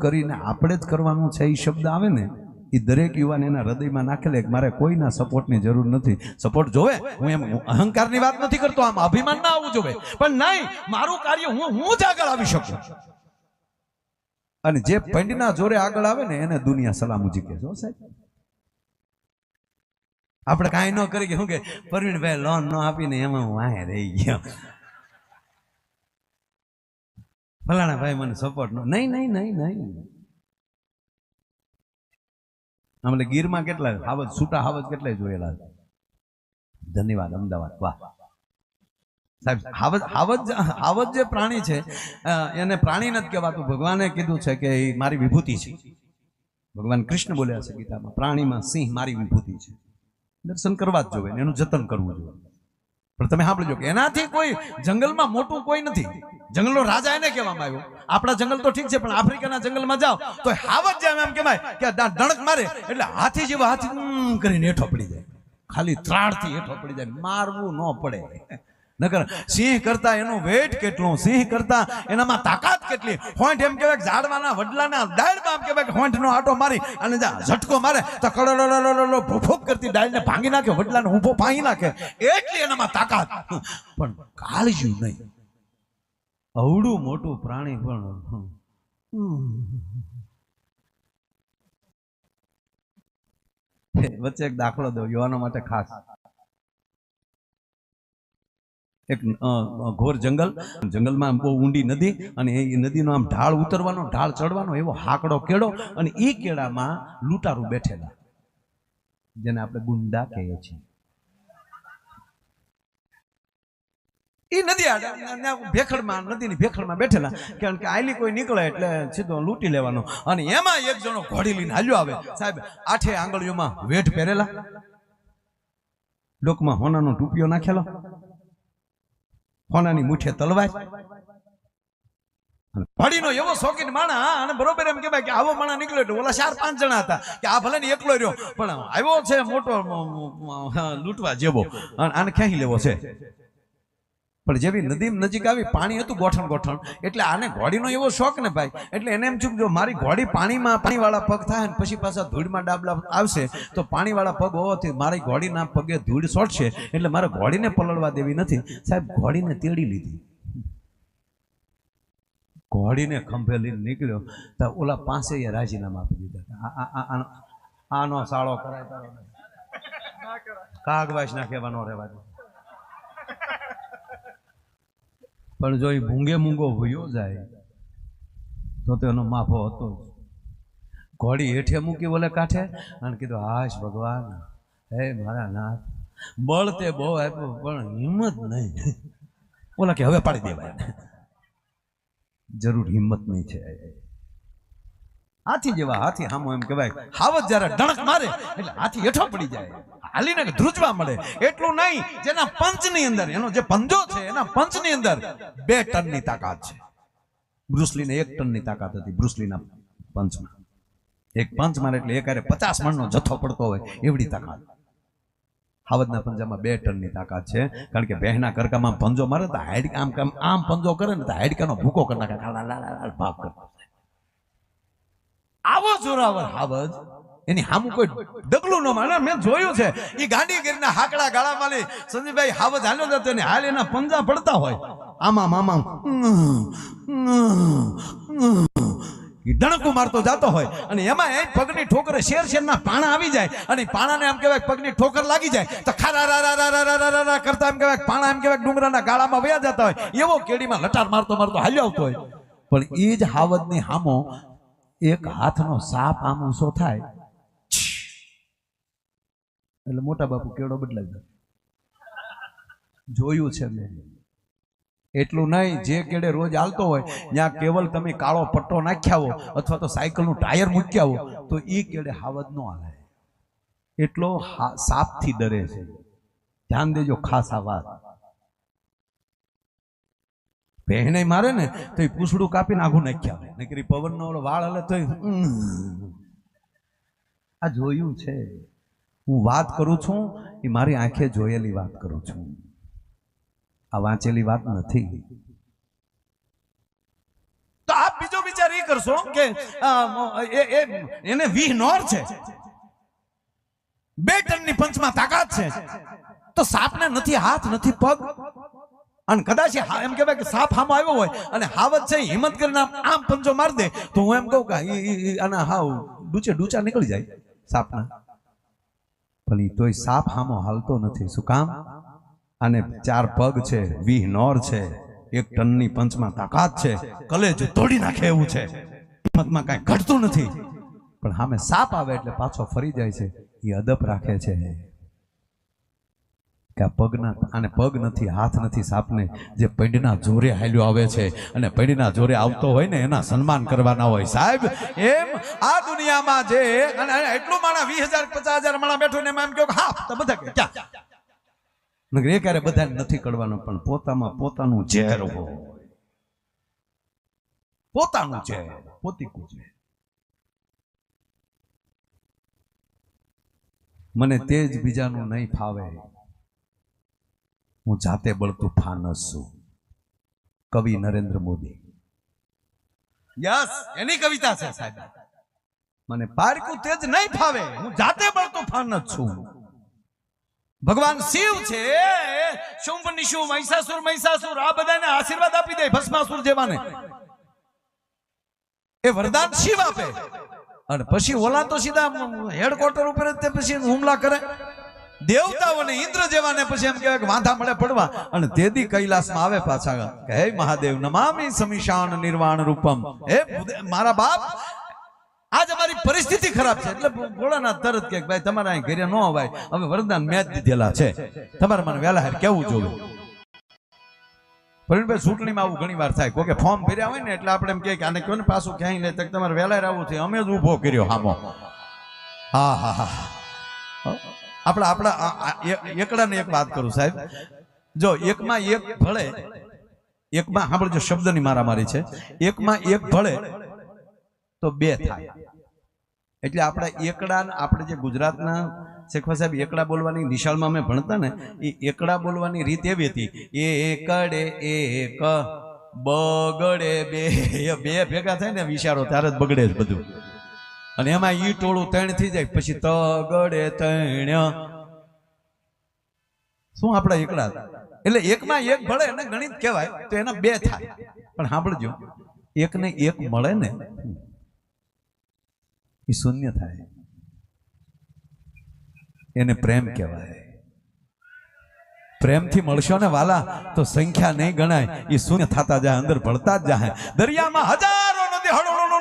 કરીને આપણે જ કરવાનું છે એ શબ્દ આવે ને, એ દરેક યુવાન એના હૃદયમાં નાખેલે મારે કોઈના સપોર્ટની જરૂર નથી. સપોર્ટ જોવે? હું એમ અહંકારની વાત નથી કરતો, આમ અભિમાન ના આવવું જોવે. પણ નહીં, મારું કાર્ય હું હું જ આગળ આવી શકું. અને જે પંડના જોરે આગળ આવે ને, એને દુનિયા સલામુજી કહે છે સાહેબ. આપણે કાંઈ ન કરી કે શું કે? પરવીણભાઈ લોન ન આપીને એમાં હું વાહે રહી ગયો. ફલાણા ભાઈ મને સપોર્ટ નો નહીં નહીં નહીં નહીં. આમ ગીરમાં કેટલા હાવજ છૂટા હાવજ કેટલા જોયેલા ધન્યવાદ, અમદાવાદ. વાહ. સાહેબ, હાવજ હાવજ હાવજ જે પ્રાણી છે એને પ્રાણી નથી કહેવાતું. ભગવાને કીધું છે કે એ મારી વિભૂતિ છે. ભગવાન કૃષ્ણ બોલ્યા છે ગીતામાં, પ્રાણીમાં સિંહ મારી વિભૂતિ છે. દર્શન કરવા જ જોઈએ એનું જતન કરવું જોઈએ. પણ તમે સાંભળજો કે એનાથી કોઈ જંગલમાં મોટું કોઈ નથી. જંગલનો રાજા એને કહેવામાં આવ્યો. આપણા જંગલ તો ઠીક છે, પણ આફ્રિકાના જંગલમાં જાઓ. તો હાવજ જાય એમ કહેવાય કે દણક મારે, એટલે હાથી જેવા હાથી કરીને હેઠો પડી જાય. ખાલી ત્રાળથી હેઠો પડી જાય. મારવું ન પડે. નકર સિંહ કરતા એનું વેટ કેટલું, સિંહ કરતા એનામાં તાકાત કેટલી? હોંઠ એમ કહેવાય ઝાડવાના વડલાના ડાળમાં એમ કહેવાય હોંઠનો આટો મારી અને ઝટકો મારે. તો કડોડોડોડોડો ભૂફૂક કરતી ડાળને ભાંગી નાખે, વડલાને ઊભો ભાંગી નાખે. એટલી એનામાં તાકાત. પણ કાળજ્યું નહીં. અવડું મોટું પ્રાણી પણ વચ્ચે એક દાખલો દઉં, યુવાનો માટે ખાસ. એક ઘોર જંગલ. જંગલમાં બહુ ઊંડી નદી અને એ નદીનો આમ ઢાળ ઉતરવાનો, ઢાળ ચડવાનો એવો હાકડો કેળો અને એ કેળામાં લૂંટારું બેઠેલા. જેને આપણે ગુંડા કહીએ છીએ. એ નદી ભેખડમાં, નદીની ભેખડમાં બેઠેલા. કારણ કે આયલી કોઈ નીકળે એટલે સીધો લૂંટી લેવાનો. અને એમાં એક જણો ઘોડી લઈને હાલ્યો આવે. સાહેબ, આઠે આંગળીઓમાં વેઠ પહેરેલા. ડોકમાં હોનાનો ટૂપિયો નાખેલો. હોનાની મુઠે તલવાર. પડીનો એવો શોખીન માણા, અને બરોબર એમ કહેવાય કે આવો માણા નીકળ્યો એટલે ઓલા ચાર પાંચ જણા હતા કે આ ભલે ને એકલો રહ્યો. પણ આવ્યો છે મોટો લૂંટવા જેવો. અને આને ક્યાંય લેવો છે. પણ જેવી નદી નજીક આવી પાણી હતું ગોઠણ ગોઠણ. એટલે આને ઘોડીનો એવો શોખ ને ભાઈ. એટલે એને એમ થયું જો મારી ઘોડી પાણીમાં પાણીવાળા પગ થાય ને પછી પાછા ધૂળમાં ડાબલા આવશે, તો પાણીવાળા પગ હોવાથી મારી ઘોડીના પગે ધૂળ સોટશે. એટલે મારે ઘોડીને પલળવા દેવી નથી. સાહેબ ઘોડીને તેડી લીધી. ઘોડીને ખંભે લઈને નીકળ્યો. તો ઓલા પાસે એ રાજીનામા આપી દીધા. આનો- સાળો કરાય. કાગવાસ ના કહેવાનો રહેવા દે. પણ જો એ ભૂંગે મૂંગો ભૂયો જાય, તો તેનો માફો હતો ઘોડી હેઠે મૂકી બોલે કાંઠે અને કીધું, હાશ ભગવાન, હે મારા નાથ, બળ તે બહુ આપ્યું, પણ હિંમત નહીં. બોલા કે, હવે પાડી દેવાય. જરૂર હિંમત નહીં છે. હાથી જેવા હાથી હામો એમ કહેવાય હાવત જ્યારે ડણક મારે, એટલે હાથી હેઠો પડી જાય. હાલીને ધ્રુજવા મળે. એટલું નહીં, જેના પંચની અંદર, એનો જે પંજો છે, એના પંચની અંદર બે ટનની તાકાત છે. બ્રુસલીને એક ટનની તાકાત હતી, બ્રુસલીના પંચમાં. એક પંચ મારે એટલે એક પચાસ મણનો જથ્થો પડતો હોય, એવડી તાકાત. હાવજના પંજામાં બે ટનની તાકાત છે, કારણ કે બહેના કરકામાં પંજો મારે, તો હાડકા આમ આમ આમ પંજો કરે ને, તો હાડકાનો ભૂકો કરી નાખે ભાગ કરતો આવો જોરાવર હાવજ એની હામું કોઈ ડગલું ન માને. મેં જોયું છે એ ગાંડી ગીરના હાકડા ગાળા માલી સંજીભાઈ હાવજ હાલ્યો જતો ને હાલ એના પંજા પડતા હોય. આમાં મામા ડણકું મારતો જતો હોય અને એમાં એ પગની ઠોકરે શેર શેરના પાણા આવી જાય અને પાણાને એમ કહેવાય પગની ઠોકર લાગી જાય. તો ખારા રા રા રા રા રા રા કરતા એમ કહેવાય પાણા એમ કહેવાય ડુંગરાના ગાળામાં વયા જતા હોય. એવો કેડીમાં લટાર મારતો મારતો હાલ્યો આવતો હોય. પણ એ જ હાવજની હામો એક હાથનો સાપ આમ ઊંચો થાય એટલે મોટા બાપુ કેવડો બદલાઈ ગયો. જોયું છે મેં. એટલું નહીં, જે કેડે રોજ હાલતો હોય, ત્યાં કેવલ તમે કાળો પટ્ટો નાખ્યા હો અથવા તો સાયકલનું ટાયર મૂક્યા હો, તો એ કેડે હાવજ ન હાલે. એટલો સાપથી ડરે છે. ધ્યાન દેજો ખાસ આ વાત. પહેણે મારે ને તો એ પૂછડું કાપીને આઘું નાખ્યા નકરી પવનનો વાળ હલે તો આ જોયું છે. હું વાત કરું છું એ મારી આંખે જોયેલી વાત કરું છું. આ વાંચેલી વાત નથી. તો આપ બીજો વિચાર એ કરશો કે એને વીહ નોર છે. બે ટનની પંચમાં તાકાત છે. તો સાપને નથી હાથ, નથી પગ. અને કદાચ એમ કહેવાય કે સાપ હામો આવ્યો હોય અને હાવત છે, હિંમત કરીને આમ પંજો માર દે, તો હું એમ કહું કે આના હાવ ડૂચે ડૂચા નીકળી જાય સાપના. પણ એ તોય સાપ હામો હાલતો નથી. શું કામ? અને ચાર પગ છે, વીહ નોર છે, એક ટનની પંચમાં તાકાત છે, કલેજ તોડી નાખે એવું છે. હિંમતમાં કાંઈ ઘટતું નથી. પણ સામે સાપ આવે એટલે પાછો ફરી જાય છે. એ અદપ રાખે છે. કે આ પગના આને પગ નથી હાથ નથી સાપને જે પૈડના જોરે હાલ્યો આવે છે. અને પૈડના જોરે આવતો હોય ને એના સન્માન કરવાના હોય. સાહેબ એમ આ દુનિયામાં જે અને એટલું માણા વીસ હજાર પચાસ હજાર માણા બેઠો ને એમ કહો હા તો બધા કે ક્યાં? એ ક્યારે બધાને નથી કરવાનું પણ પોતામાં પોતાનું ઝેર હોય. પોતાનું ઝેર પોતીકું ઝેર મને તે જ બીજાનું નહીં ફાવે. હું જાતે બળતું ફાનસ છું. કવિ નરેન્દ્ર મોદી. યસ એની કવિતા છે સાહેબ. મને પારકું તે જ નહીં ફાવે હું જાતે બળતું ફાનસ છું. ભગવાન શિવ છે શુંભ નિશુ મહિષાસુર મહિષાસુર આ બધાને આશીર્વાદ આપી દે ભસ્માસુર જેવાને. એ વરદાન શિવ આપે. અને પછી ઓલા તો સીધા હેડક્વાર્ટર ઉપર જ તે પછી હુમલા કરે. દેવતાઓને ઇન્દ્ર જેવાને પછી એમ કહેવાય કે વાંધા મળે પડવા. અને તેદી કૈલાસમાં આવે પાછા. કે હે મહાદેવ, નમામી સમીશાન નિર્વાણ રૂપમ. હે મારા બાપ, આજ અમારી પરિસ્થિતિ ખરાબ છે. એટલે ભોળાનાથ તરત કે ભાઈ, તમારા અહીં ઘરે ન અવાય. હવે વરદાન મેં દીધેલા છે. તમારે મને વહેલા હાર કેવું જોવું પ્રવીણભાઈ ચૂંટણીમાં આવું ઘણી વાર થાય. કોઈ ફોર્મ ભર્યા હોય ને, એટલે આપણે એમ કે આને કહો ને પાછું ક્યાંય લે તક તમારે વહેલા આવવું છે. અમે જ ઊભો કર્યો, હામો. હા હા હા. આપણા આપણા એકડાને એક વાત કરું સાહેબ. જો, એકમાં એક ભળે, એકમાં સાંભળજો, શબ્દની મારામારી છે. એકમાં એક ભળે, તો બે થાય. એટલે આપણા એકડા આપણે જે ગુજરાતના શેખવા સાહેબ એકડા બોલવાની નિશાળમાં અમે ભણતા ને, એ એકડા બોલવાની રીત એવી હતી. એકડે એક, બગડે બે. બે ભેગા થાય ને, વિચારો ત્યારે જ બગડે જ બધું. અને એમાં ઈ ટોળું ત્રણ થઈ જાય. પછી તગડે ત્રણ શું આપણા એકડા એટલે એકમાં એક ભળે ને ગણિત કહેવાય, તો એના બે થાય. પણ સાંભળજો, એકને એક મળે ને, એ શૂન્ય થાય. એને પ્રેમ કહેવાય. પ્રેમથી મળશો ને વાલા, તો સંખ્યા નહીં ગણાય. એ શૂન્ય થતા જાય, અંદર ભળતા જ જાય. દરિયામાં હજારો નદી હળો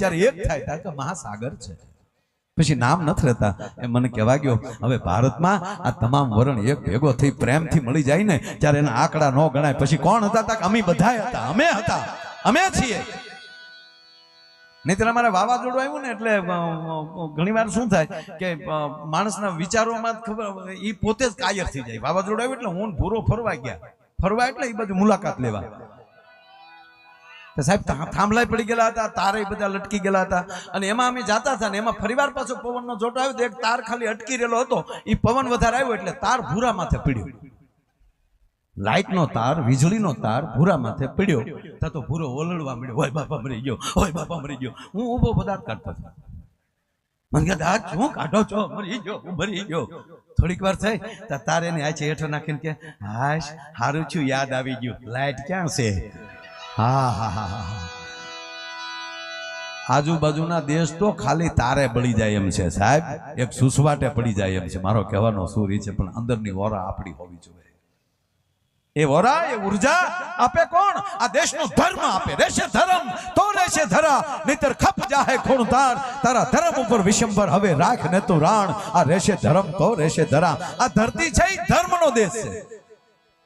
ત્યારે ત્યારે પછી નામ નથી રહેતા. એ મને કહેવા ગયો, હવે ભારતમાં આ તમામ વરણ એક ભેગો થઈ પ્રેમથી મળી જાય ને, ત્યારે એના આંકડા ન ગણાય. પછી કોણ હતા? અમે બધા હતા, અમે હતા, અમે છીએ. નહીતર અમારે વાવાઝોડું આવ્યું ને, એટલે ઘણી વાર શું થાય કે માણસના વિચારોમાં ખબર એ પોતે જ કાયર થઈ જાય. વાવાઝોડું આવ્યું એટલે હું ભૂરો ફરવા ગયા. ફરવા એટલે એ બાજુ મુલાકાત લેવા. તો સાહેબ થા- થાંભલાય પડી ગયેલા હતા, તારે બધા લટકી ગયેલા હતા. અને એમાં અમે જાતા હતા ને એમાં ફરીવાર પાછો પવનનો જોટો આવ્યો તો એક તાર ખાલી અટકી રહેલો હતો. એ પવન વધારે આવ્યો એટલે તાર ભૂરા માથે પીડ્યો. લાઇટનો તાર, વીજળીનો તાર ભૂરા માથે પીડ્યો. તો તો ભૂરો ઓલડવા મળ્યો હોય બાપા મરી ગયો હોય બાપા મરી ગયો. હું ઊભો પદાર્થ કાઢતો હતો. મને કહેતા આ શું કાઢો છો? મરી ગયો મરી ગયો. થોડીક વાર થઈ તારે ને છે હેઠો નાખીને કે, હાશ, હારું છું, યાદ આવી ગયું. લાઈટ ક્યાં છે? હા હા હા હા. આજુબાજુના દેશ તો ખાલી તારે બળી જાય એમ છે, સાહેબ. એક સુસવાટે પડી જાય એમ છે. મારો કહેવાનો સૂર છે, પણ અંદરની વોરા આપણી હોવી જોઈએ. એ વોરા, એ ઊર્જા આપે કોણ? આ દેશનો ધર્મ આપે. રહેશે ધર્મ, તો રહેશે ધરા. નહીતર ખપ જાહે ખૂણ તાર ધર્મ ઉપર વિશંબર હવે રાખ ને તું રાણ. આ રહેશે ધર્મ, તો રહેશે ધરા. આ ધરતી છે એ ધર્મનો દેશ છે.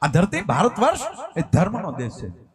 આ ધરતી ભારત વર્ષ એ ધર્મનો દેશ છે.